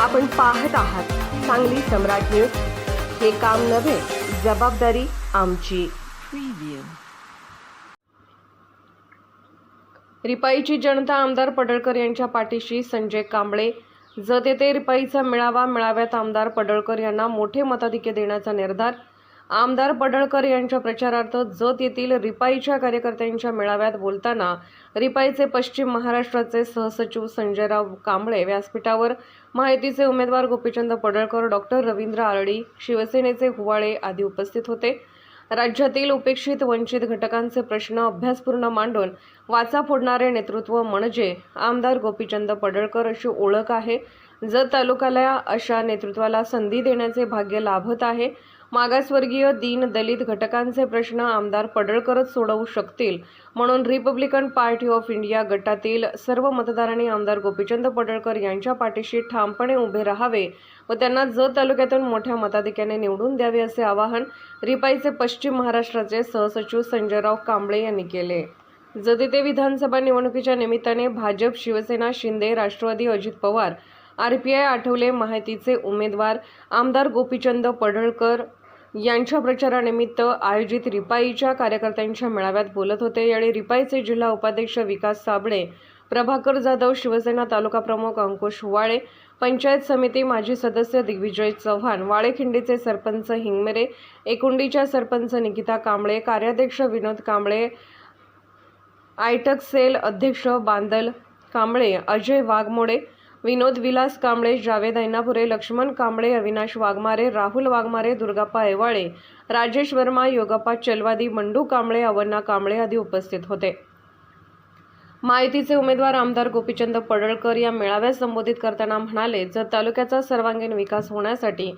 आपण पाहत आहात सांगली सम्राट न्यूज. हे काम नव्हे जबाबदारी आमची. रिपाईची जनता आमदार पडळकर यांच्या पाठीशी संजय कांबळे. जत येथे रिपाईचा मेळावा मेळाव्यात आमदार पडळकर यांना मोठे मताधिक्य देण्याचा निर्धार. आमदार पडळकर यांच्या प्रचारार्थ जत येथील रिपाईच्या कार्यकर्त्यांच्या मेळाव्यात बोलताना रिपाईचे पश्चिम महाराष्ट्राचे सहसचिव संजयराव कांबळे व्यासपीठावर माहितीचे उमेदवार गोपीचंद पडळकर डॉक्टर रवींद्र आरडी शिवसेनेचे हुवाळे आदी उपस्थित होते. राज्यातील उपेक्षित वंचित घटकांचे प्रश्न अभ्यासपूर्ण मांडून वाचा फोडणारे नेतृत्व म्हणजे आमदार गोपीचंद पडळकर अशी ओळख आहे. जत तालुक्याला अशा नेतृत्वाला संधी देण्याचे भाग्य लाभत आहे. मागासवर्गीय दीन दलित घटकांचे प्रश्न आमदार पडळकरच सोडवू शकतील. म्हणून रिपब्लिकन पार्टी ऑफ इंडिया गटातील सर्व मतदारांनी आमदार गोपीचंद पडळकर यांच्या पाठीशी ठामपणे उभे राहावे व त्यांना जत तालुक्यातून मोठ्या मताधिक्याने निवडून द्यावे असे आवाहन रिपाईचे पश्चिम महाराष्ट्राचे सहसचिव संजयराव कांबळे यांनी केले. जतिते विधानसभा निवडणुकीच्या निमित्ताने Bhajap Shiv Sena Shinde Rashtrawadi Ajit Pawar R P I Athawale माहितीचे उमेदवार आमदार गोपीचंद पडळकर यांच्या प्रचारानिमित्त आयोजित रिपाईच्या कार्यकर्त्यांच्या मेळाव्यात बोलत होते. यावेळी रिपाईचे जिल्हा उपाध्यक्ष विकास साबळे प्रभाकर जाधव शिवसेना तालुका प्रमुख अंकुश वाळे पंचायत समिती माजी सदस्य दिग्विजय चव्हाण वाळेखिंडीचे सरपंच हिंगमेरे एकुंडीच्या सरपंच निकिता कांबळे कार्याध्यक्ष विनोद कांबळे आयटक सेल अध्यक्ष बांदल कांबळे अजय वाघमोडे विनोद विलास कांबळे जावेद ऐनापुरे लक्ष्मण कांबळे अविनाश वाघमारे राहुल वाघमारे दुर्गाप्पा एवाळे राजेश वर्मा योगप्पा चलवादी मंडू कांबळे अवन्ना कांबळे आदी उपस्थित होते. माहितीचे उमेदवार आमदार गोपीचंद पडळकर या मेळाव्यात संबोधित करताना म्हणाले जत तालुक्याचा सर्वांगीण विकास होण्यासाठी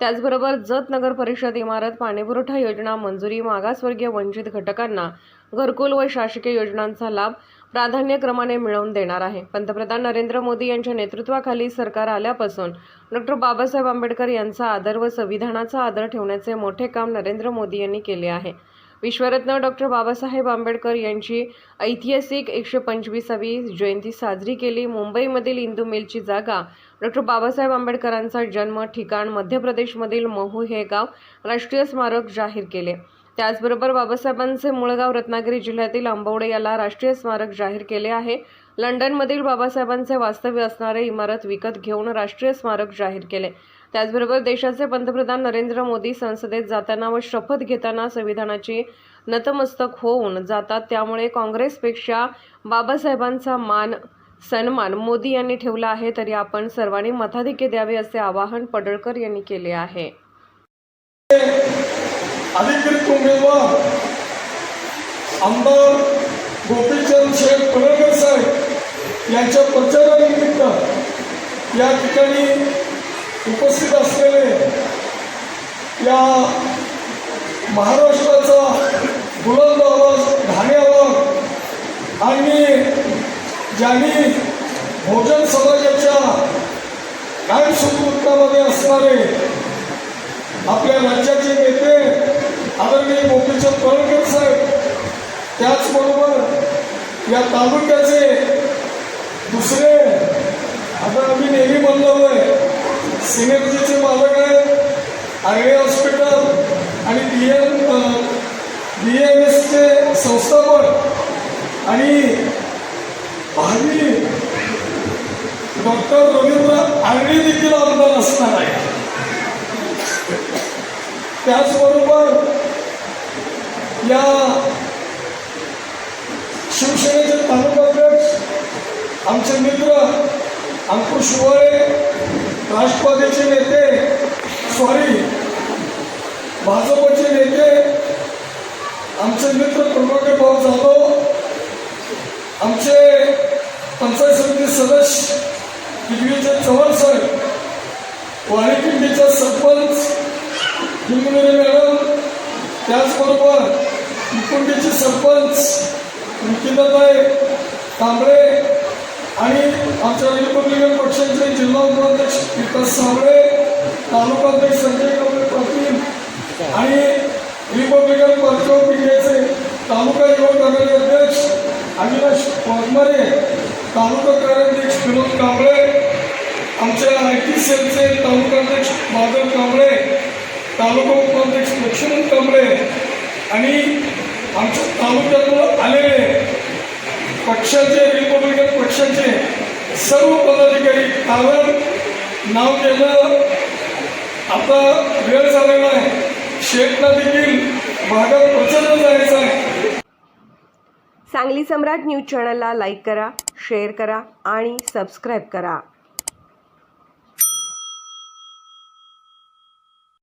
त्याचबरोबर जत नगर परिषद इमारत पाणीपुरवठा योजना मंजुरी मागासवर्गीय वंचित घटकांना घरकुल व शासकीय योजनांचा लाभ प्राधान्यक्रमाने मिळवून देणार आहे. पंतप्रधान नरेंद्र मोदी यांच्या नेतृत्वाखाली सरकार आल्यापासून डॉक्टर बाबासाहेब आंबेडकर यांचा आदर व संविधानाचा आदर ठेवण्याचे मोठे काम नरेंद्र मोदी यांनी केले आहे. विश्वरत्न डॉक्टर बाबासाहेब आंबेडकर यांची ऐतिहासिक एकशे पंचवीसावी जयंती साजरी केली. मुंबईमधील इंदू मिलची जागा डॉक्टर बाबासाहेब आंबेडकरांचा जन्म ठिकाण मध्य प्रदेशमधील महू हे गाव राष्ट्रीय स्मारक जाहीर केले. त्याचबरोबर बाबासाहेबांचे मुळगाव रत्नागिरी जिल्ह्यातील आंबवडे याला राष्ट्रीय स्मारक जाहीर केले आहे. लंडनमधील बाबासाहेबांचे वास्तव्य असणारे इमारत विकत घेऊन राष्ट्रीय स्मारक जाहीर केले. त्याचबरोबर देशाचे पंतप्रधान नरेंद्र मोदी संसदेत जाताना व शपथ घेताना संविधानाची नतमस्तक होऊन जातात. त्यामुळे काँग्रेसपेक्षा बाबासाहेबांचा मान सन्मान मोदी यांनी ठेवला आहे तरी आपण सर्वांनी मताधिक्य द्यावे असे आवाहन पडळकर यांनी केले आहे. अधिकृत उमेदवार आमदार गोपीचंद शेख पडळकर साहेब यांच्या प्रचारानिमित्त या ठिकाणी उपस्थित असलेले या महाराष्ट्राचा बुलंद आवाज ठाणे आवाज आणि ज्यांनी भोजन समाजाच्या कायमस्वरूपामध्ये असणारे आपल्या राज्याचे नेते आदरणीय गोपीचंद परळकर साहेब त्याचबरोबर या तालुक्याचे दुसरे आता आम्ही नेहमी म्हणलो आहे सिनेर्जीचे मालक आहेत आय हॉस्पिटल आणि बी एम बी एम एसचे संस्थापक आणि भावी डॉक्टर रवींद्र आर्य देखील आमदार असणार आहे त्याचबरोबर या शिवसेनेचे तालुकाध्यक्ष आमचे मित्र अंकुश शिवाळे राष्ट्रवादीचे नेते सॉरी भाजपचे नेते आमचे मित्र प्रभाकर भाऊ जाधव आमचे पंचायत समिती सदस्य दिग्विजय चव्हाण साहेब वाणीपिंडीचा सरपंच हिंगमेरे मॅडम त्याचबरोबर कुटुंबीचे सरपंच निकिताताई कांबळे आणि आमच्या रिपब्लिकन पक्षाचे जिल्हा उपाध्यक्ष विकास साबळे तालुकाध्यक्ष संजय कमल पाटील आणि रिपब्लिकन पार्टी ऑफ इंडियाचे तालुका युवक आघाडी अध्यक्ष अविनाश वाघमारे तालुका कार्याध्यक्ष विनोद कांबळे आमच्या आय टी सेलचे तालुकाध्यक्ष माधव कांबळे तालुका उपाध्यक्ष लक्ष्मण कांबळे आणि आमच्या तालुक्यातून आलेले पक्षाचे रिपब्लिकन पक्षाचे सर्व पदाधिकारी कारण नाव केलं आता वेळ झालेला आहे. शेतला देखील भागात प्रचंड जायचं आहे. सांगली सम्राट न्यूज चॅनलला लाईक करा शेअर करा आणि सबस्क्राईब करा.